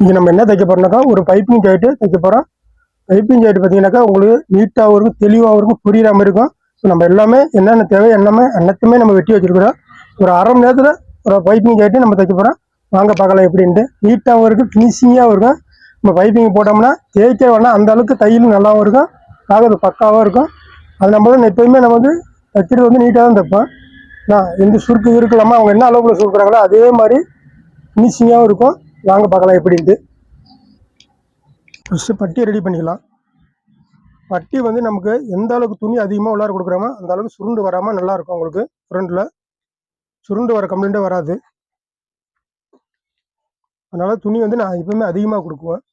இங்கே நம்ம என்ன தைக்க போறோம்னாக்கா ஒரு பைப்பிங் ஜாயிட்டு தைக்க போகிறோம் பைப்பிங் ஜாயிட்டு பார்த்தீங்கன்னாக்கா உங்களுக்கு நீட்டாகவும் இருக்கும் தெளிவாகவும் இருக்கும் புரியுற மாதிரி இருக்கும். ஸோ நம்ம எல்லாமே என்னென்ன தேவை என்னமே அனைத்துமே நம்ம வெட்டி வச்சிருக்கிறோம். ஒரு அரை மணி நேரத்தில் ஒரு பைப்பிங் ஜாயிட்டு நம்ம தைக்க போகிறோம் வாங்க பார்க்கலாம் எப்படின்ட்டு. நீட்டாகவும் இருக்கும் ஃபினிஷிங்காகவும் இருக்கும். நம்ம பைப்பிங் போட்டோம்னா தேய்க்க வேணாம். அந்த அளவுக்கு தையலும் நல்லாவும் இருக்கும். காகிறது பக்காவாக இருக்கும். அது நம்ம வந்து எப்போயுமே நம்ம வந்து தைக்கிறது வந்து நீட்டாக தான் தைப்போம். நான் எந்த சுருக்கு இருக்கலாமா அவங்க என்ன அளவுக்குள்ள சுருக்குறாங்களோ அதே மாதிரி ஃபினிஷிங்காகவும் இருக்கும். வாங்க பார்க்கலாம் எப்படின்ட்டு. ஃபஸ்ட்டு பட்டியை ரெடி பண்ணிக்கலாம். பட்டி வந்து நமக்கு எந்த அளவுக்கு துணி அதிகமாக உள்ளார கொடுக்குறோமோ அந்த அளவுக்கு சுருண்டு வராமல் நல்லாயிருக்கும் உங்களுக்கு ஃப்ரண்ட்டில் சுருண்டு வர கம்ப்ளைண்ட்டே வராது. அதனால் துணி வந்து நான் எப்பவுமே அதிகமாக கொடுக்குவேன்.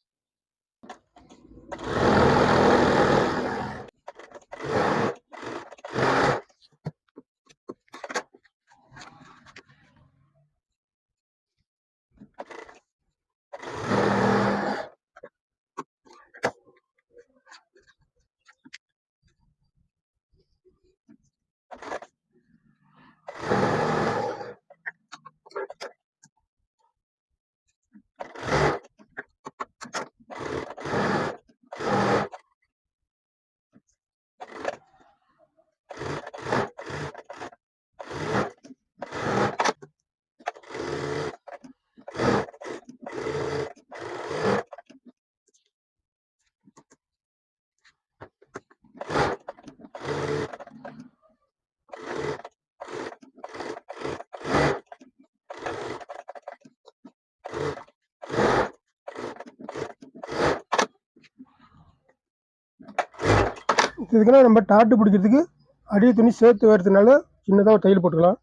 இதுக்கெல்லாம் நம்ம டாட்டு பிடிக்கிறதுக்கு அடி துணி சேர்த்து வரதுனால சின்னதாக ஒரு தையல் போட்டுக்கலாம்.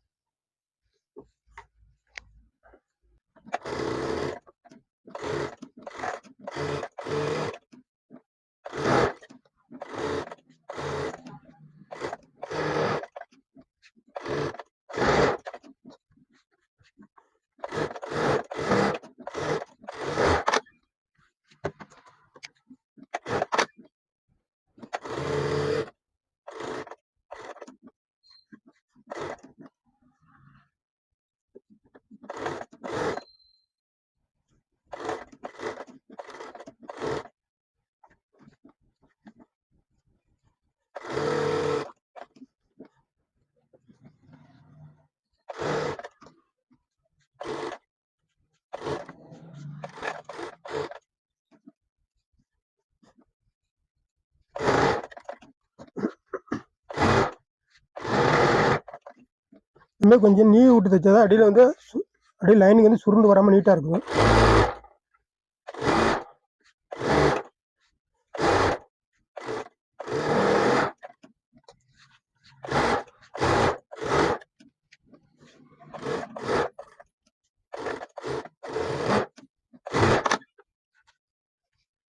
இன்னும் கொஞ்சம் நீ விட்டு தைச்சா தான் அடியில் வந்து சு- அப்படியே லைனிங் வந்து சுருண்டு வராமல் நீட்டாக இருக்கும்.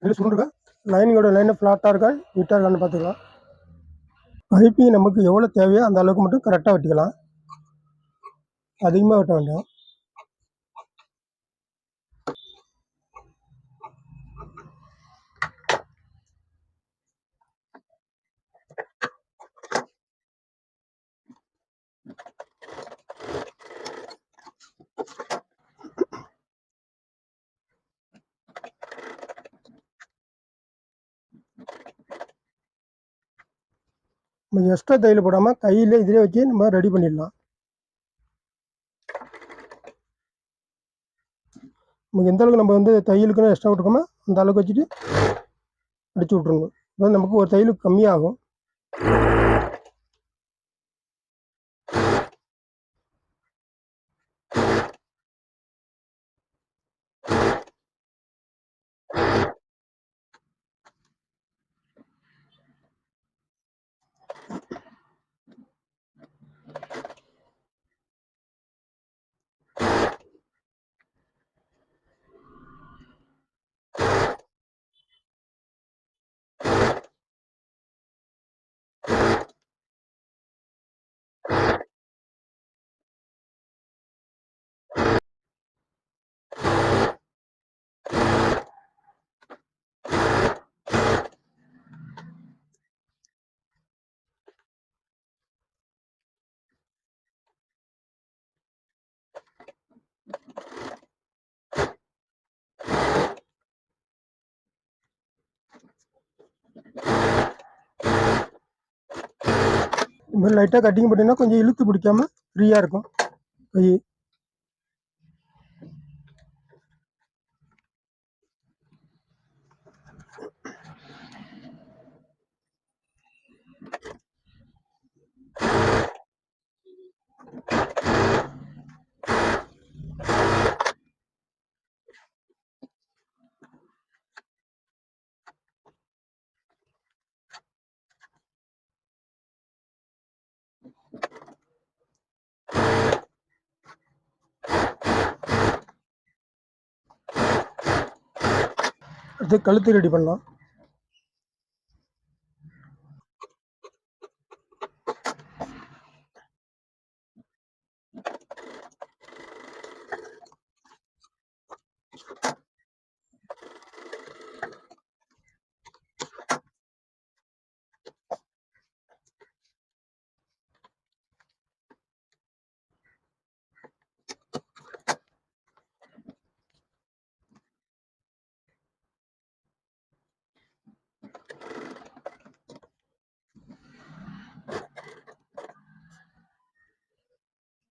இல்லை சுருண்டுருக்கா லைனிங்கோட லைனை ஃப்ளாட்டாக இருக்கா? நீட்டாக இருக்கான்னு பார்த்துக்கலாம். பைப்பிங் நமக்கு எவ்வளோ தேவையோ அந்த அளவுக்கு மட்டும் கரெக்டாக வெட்டிக்கலாம். அதிகமாக வெட்ட வேண்டாம் நம்ம எக்ஸ்ட்ரா தையல் போடாமல் கையில் இதிலே வச்சு நம்ம ரெடி பண்ணிடலாம். நமக்கு எந்த அளவுக்கு நம்ம வந்து தையலுக்குன்னு எக்ஸ்ட்ரா விட்டுருக்கோமோ அந்த அளவுக்கு வச்சுட்டு அடிச்சு விட்ருணும் நமக்கு ஒரு தையலுக்கு கம்மியாகும். இது மாதிரி லைட்டாக கட்டிங் பண்ணிங்கன்னா கொஞ்சம் இழுத்து பிடிக்காம ஃப்ரீயாக இருக்கும். கை அடுத்து கழுத்து ரெடி பண்ணலாம்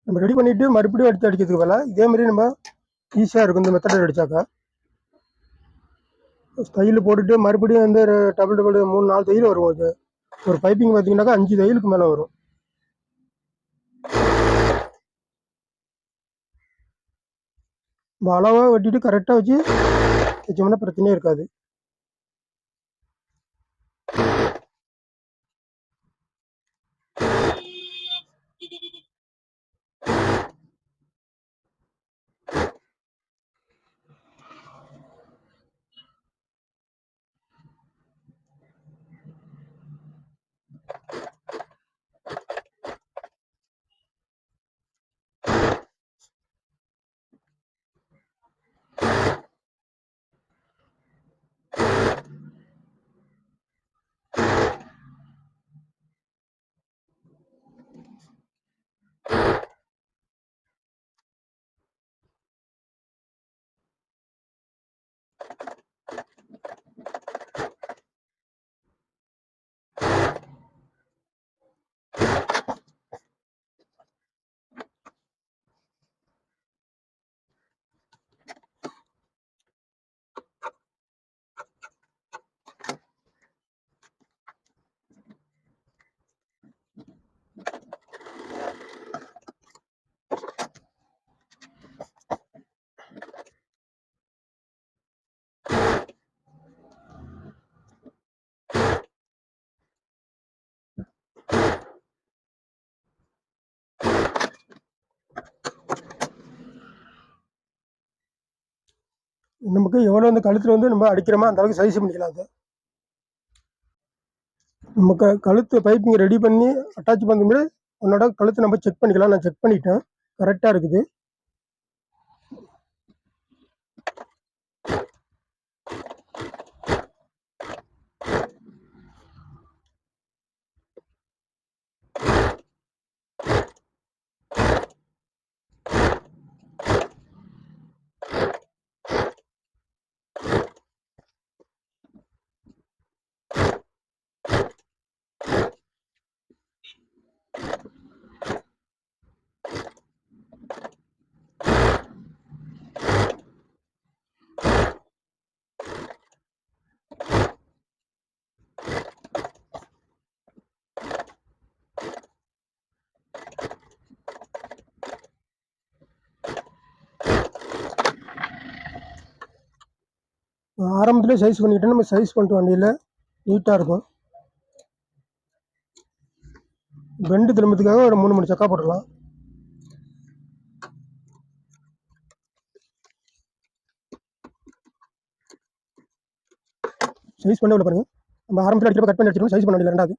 நம்ம ரெடி பண்ணிவிட்டு மறுபடியும் எடுத்து அடிக்கிறதுக்கு வேலை இதே மாதிரி நம்ம ஈஸியாக இருக்கும் இந்த மெத்தடில் அடித்தாக்கா தையல் போட்டுட்டு மறுபடியும் வந்து டபுள் டபுள் மூணு நாலு தையல் வரும் அது. ஒரு பைப்பிங் பார்த்தீங்கன்னாக்கா அஞ்சு தையலுக்கு மேலே வரும். நம்ம அளவாக வெட்டிட்டு கரெக்டாக வச்சு தைச்சோம்னா பிரச்சனையே இருக்காது. நமக்கு எவ்வளோ அந்த கழுத்தில் வந்து நம்ம அடிக்கிறோமோ அந்த அளவுக்கு சைஸ் பண்ணிக்கலாம் அது. நம்ம க கழுத்து பைப்பிங் ரெடி பண்ணி அட்டாச் பண்ணும்போது உன்னோட கழுத்தை நம்ம செக் பண்ணிக்கலாம். நான் செக் பண்ணிட்டேன். கரெக்டாக இருக்குது. ஆரம்பத்திலே சைஸ் பண்ணிக்கிட்டோம் நம்ம சைஸ் பண்ணிட்டு வண்டியில் நீட்டாக இருக்கும். பெண்டு திரும்பத்துக்காக ஒரு மூணு மணி சக்கா போட்டுடலாம். சைஸ் பண்ண உள்ள பாருங்க. நம்ம ஆரம்பத்தில் அடிக்கிறப்ப கட் பண்ணி அடிச்சிருக்கோம். சைஸ் பண்ண வேண்டிய ரெண்டாவது.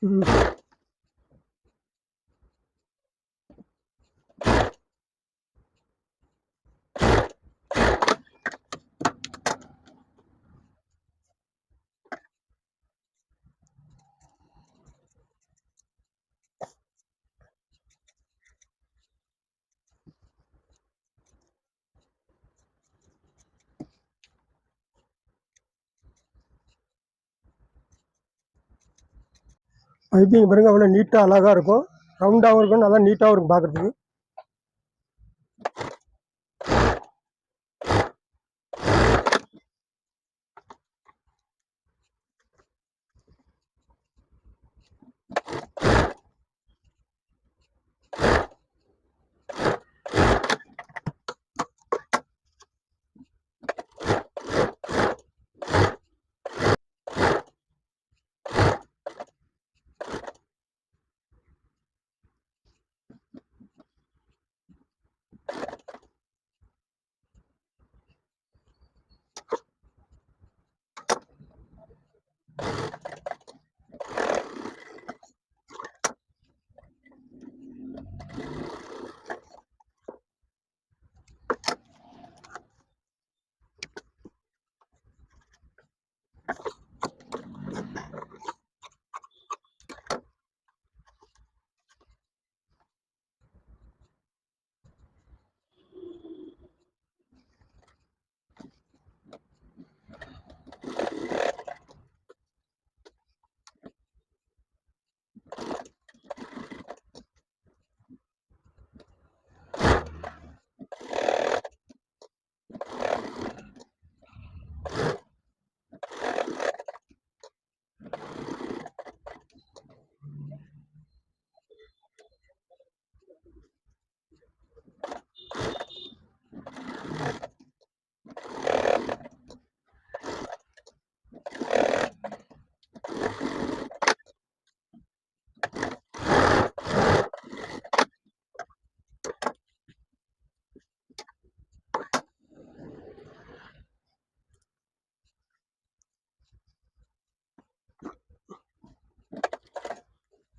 嗯。பைப்பிங் பாருங்கள் அவ்வளோ நீட்டாக அழகாக இருக்கும். ரவுண்டாகவும் இருக்கும் நல்லா நீட்டாகவும் இருக்கும் பார்க்குறதுக்கு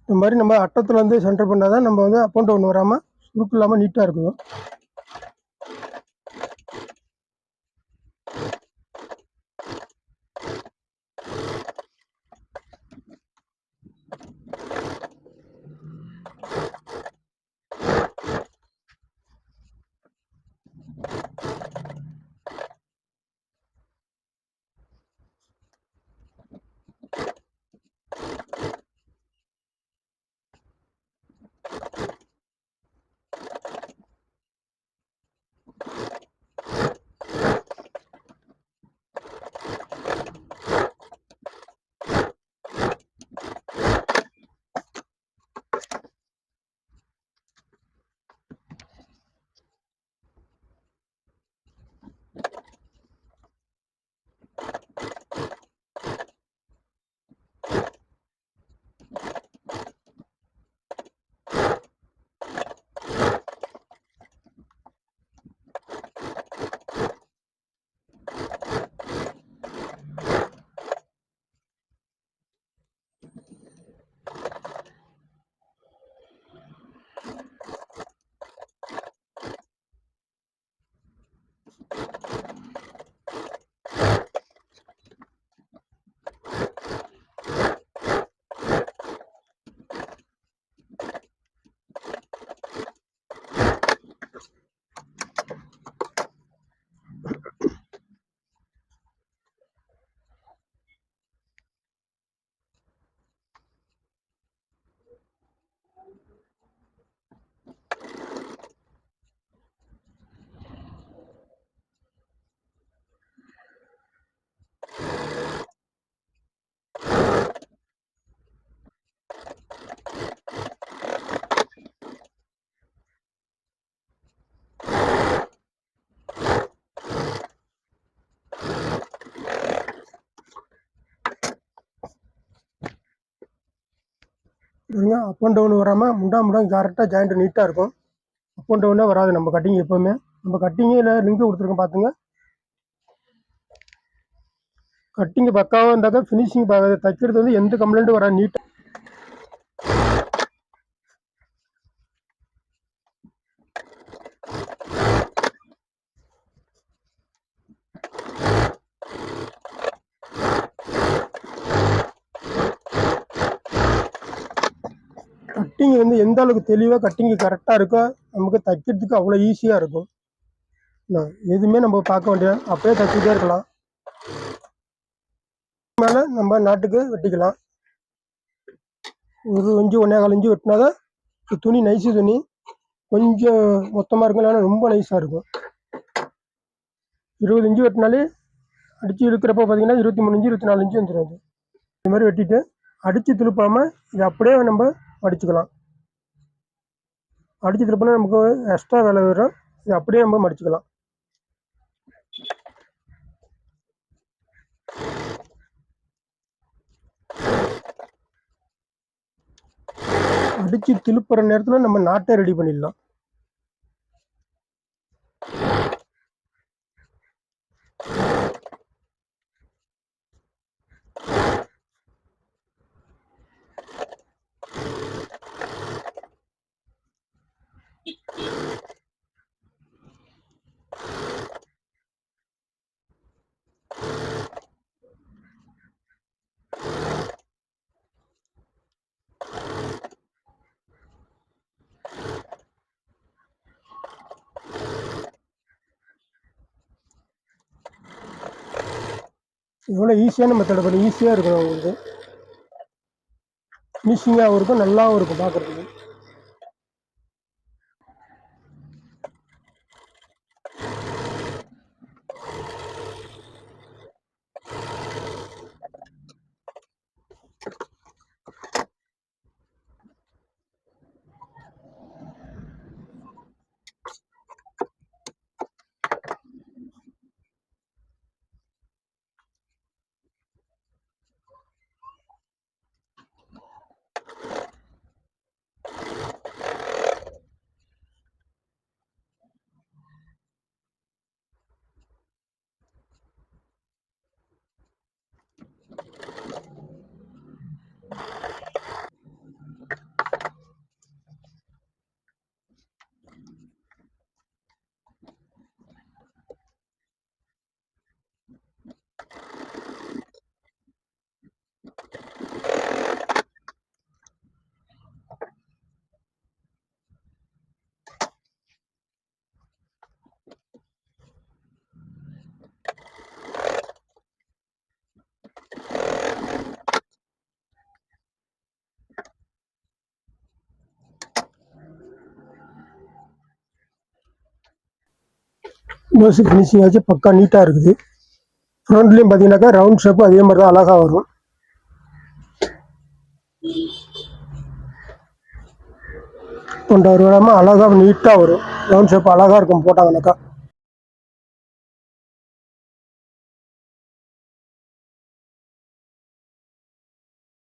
இந்த மாதிரி நம்ம அட்டத்துலேருந்து வந்து சென்டர் பண்ணால் தான் நம்ம வந்து அக்கௌண்ட் ஒன்று வராமல் சுருக்கு இல்லாமல் நீட்டாக இருக்கும் பாருங்க அப் அண்ட் டவுன் வராமல் முண்டா முண்டாம் கரெக்டாக ஜாயிண்ட் நீட்டாக இருக்கும். அப் அண்ட் டவுனே வராது நம்ம கட்டிங் எப்போவுமே. நம்ம கட்டிங்கே லிங்க் கொடுத்துருக்கோம் பார்த்துங்க கட்டிங் பக்காவாக இருந்தாக்கா ஃபினிஷிங் தைக்கிறது வந்து எந்த கம்ப்ளைண்ட்டும் வராது நீட்டாக கட்டிங் வந்து எந்த அளவுக்கு தெளிவாக கட்டிங்கு கரெக்டாக இருக்கோ நமக்கு தைக்கிறதுக்கு அவ்வளோ ஈஸியாக இருக்கும். எதுவுமே நம்ம பார்க்க வேண்டியது அப்படியே தைச்சிட்டே இருக்கலாம். மேலே நம்ம நாட்டுக்கு வெட்டிக்கலாம். ஒரு இஞ்சி ஒன்றே கால் இஞ்சி வெட்டினாதான் துணி நைஸு துணி. கொஞ்சம் மொத்தமாக இருக்கும் இல்லைன்னா ரொம்ப நைஸாக இருக்கும். இருபது இஞ்சு வெட்டினாலே அடித்து இழுக்கிறப்ப பார்த்தீங்கன்னா இருபத்தி மூணு இஞ்சி இருபத்தி நாலு இன்ச்சு வந்துடும் அது. இது மாதிரி வெட்டிட்டு அடித்து திருப்பாமல் இதை அப்படியே நம்ம அடிச்சுக்கலாம் அடித்து திருப்பினா நமக்கு எக்ஸ்ட்ரா வேலை வரும். இது அப்படியே நம்ம மடிச்சுக்கலாம். அடித்து திருப்புற நேரத்தில் நம்ம நாட்டை ரெடி பண்ணிடலாம். இவ்வளோ ஈஸியான மெத்தடை பண்ணி ஈஸியாக இருக்கணும் உங்களுக்கு ஃபினிஷிங்காகவும் இருக்கும் நல்லாவும் இருக்கும் பார்க்குறதுக்கு. ப்ளவுஸு ஃபினிஷிங் ஆச்சு பக்கா நீட்டாக இருக்குது. ஃப்ரண்ட்லேயும் பார்த்தீங்கன்னாக்கா ரவுண்ட் ஷேப்பும் அதே மாதிரி தான் அழகாக வரும். தொண்டை விடாமல் அழகாக நீட்டாக வரும். ரவுண்ட் ஷேப் அழகாக இருக்கும் போட்டாங்கனாக்கா